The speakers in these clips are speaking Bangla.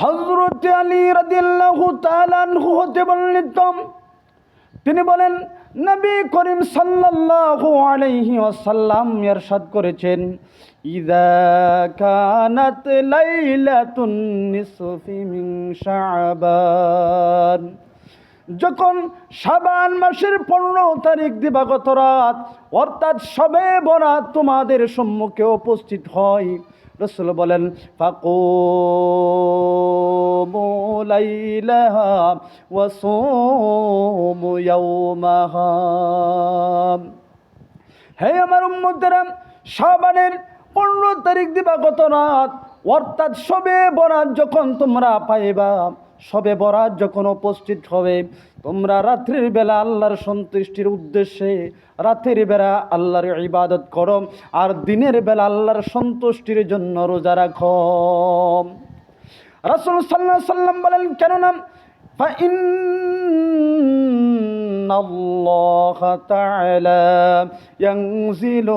হজরত আলী রাদিয়াল্লাহু তাআলা আনহু হতে বর্ণিত। তিনি বলেন, নবী করিম সাল্লাল্লাহু আলাইহি ওয়াসাল্লাম ইরশাদ করেছেন, ইদা কানাত লাইলাতুন নিসফি মিন শাবান। যখন সাবান মাসের পনেরো তারিখ দিবাগত রাত, অর্থাৎ সবে বরাত তোমাদের সম্মুখে উপস্থিত হয় রসুল বলেন ফাকু লাইলাহা ওয়া সুমু ইয়াওমাহা হে আমার উম্মতেরা, শাবানের পনেরো তারিখ দিবাগত রাত, অর্থাৎ সবে বরাত যখন তোমরা পাইবা সবে বরাজ যখন উপস্থিত হবে, তোমরা রাত্রির বেলা আল্লাহর সন্তুষ্টির উদ্দেশ্যে রাতের বেলা আল্লাহর ইবাদত করো আর দিনের বেলা আল্লাহর সন্তুষ্টির জন্য রোজা রাখো। রাসুল সাল্লাহ সাল্লাম বলেন, কেননা فإن الله تعالى ينزل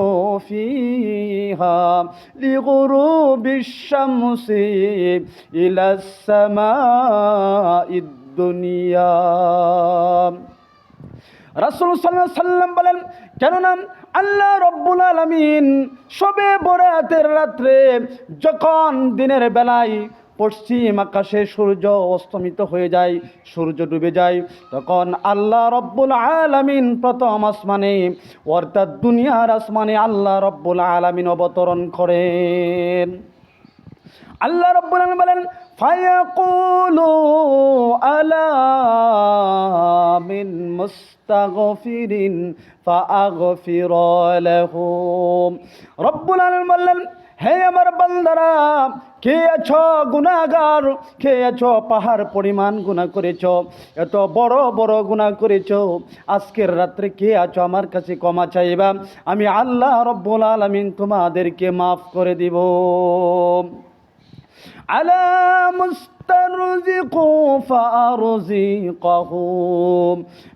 فيها لغروب الشمس إلى السماء الدنيا রাসুল সাল্লাহ সাল্লাম বলেন কেননা আল্লাহ রব্বুল আলমিন সবে বরাতের রাত্রে যখন দিনের বেলায় পশ্চিম আকাশে সূর্য অস্তমিত হয়ে যায়, সূর্য ডুবে যায়। তখন আল্লাহ রব্বুল আলামিন প্রথম আসমানে, অর্থাৎ দুনিয়ার আসমানে আল্লাহ রব্বুল আলামিন অবতরণ করেন। আল্লাহ রব্বুল আলামিন বলেন, ফায়াকুলু আলা মিন মুস্তাগফিরিন ফাআগফির লাহু রব্বুল আলামিন বললেন হে আমার বন্দারা, কে আছ গুণাগার কে আছ পাহাড় পরিমাণ গুণা করেছ? এত বড় বড় গুণা করেছ? আজকের রাত্রে কে আছো আমার কাছে ক্ষমা চাইবা? আমি আল্লাহ রব্বুল আলমিন তোমাদেরকে মাফ করে দিব। আলা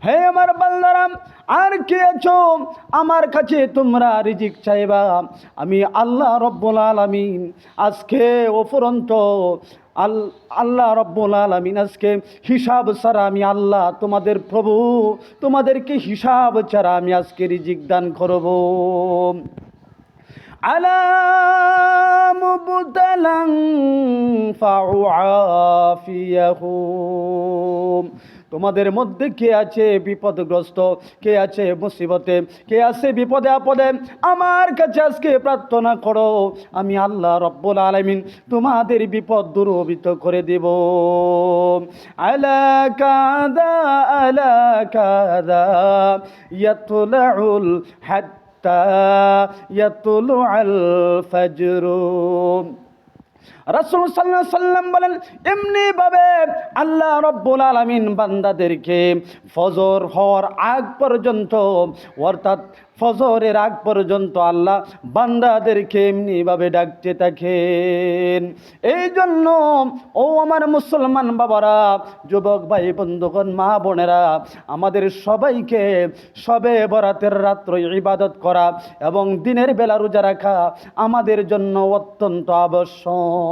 হে আমার বাল্লারাম আর কে আছো? আমার কাছে তোমরা রিজিক চাইবা। আমি আল্লাহ রব্বুল আলমিন আজকে অফুরন্ত আল, আল্লাহ রব্বুল আলমিন আজকে হিসাব ছাড়া আমি আল্লাহ তোমাদের প্রভু, তোমাদেরকে হিসাব ছাড়া আমি আজকে রিজিক দান করব। আলাম مبتلا فعافيهم তোমাদের মধ্যে কে আছে বিপদগ্রস্ত কে আছে মুসিবতে কে আছে বিপদে আপদে আমার কাছে আজকে প্রার্থনা করো আমি আল্লাহ রব্বুল আলমিন তোমাদের বিপদ দূরবিত করে দেব আলা কাদা আলা কাদা ইয়াতুলাউল হাদ يطلع الفجر রাসুল সাল্লাহ সাল্লাম বলেন এমনি ভাবে আল্লাহ রব্বুল আলমিন বান্দাদেরকে ফজর হওয়ার আগ পর্যন্ত, অর্থাৎ ফজরের আগ পর্যন্ত আল্লাহ বান্দাদেরকে এমনিভাবে ডাকতে থাকেন। এই জন্য ও আমার মুসলমান বাবারা, যুবক ভাই, বন্ধুগণ, মা বোনেরা, আমাদের সবাইকে সবে বরাতের রাত্র ইবাদত করা এবং দিনের বেলা রোজা রাখা আমাদের জন্য অত্যন্ত আবশ্যক।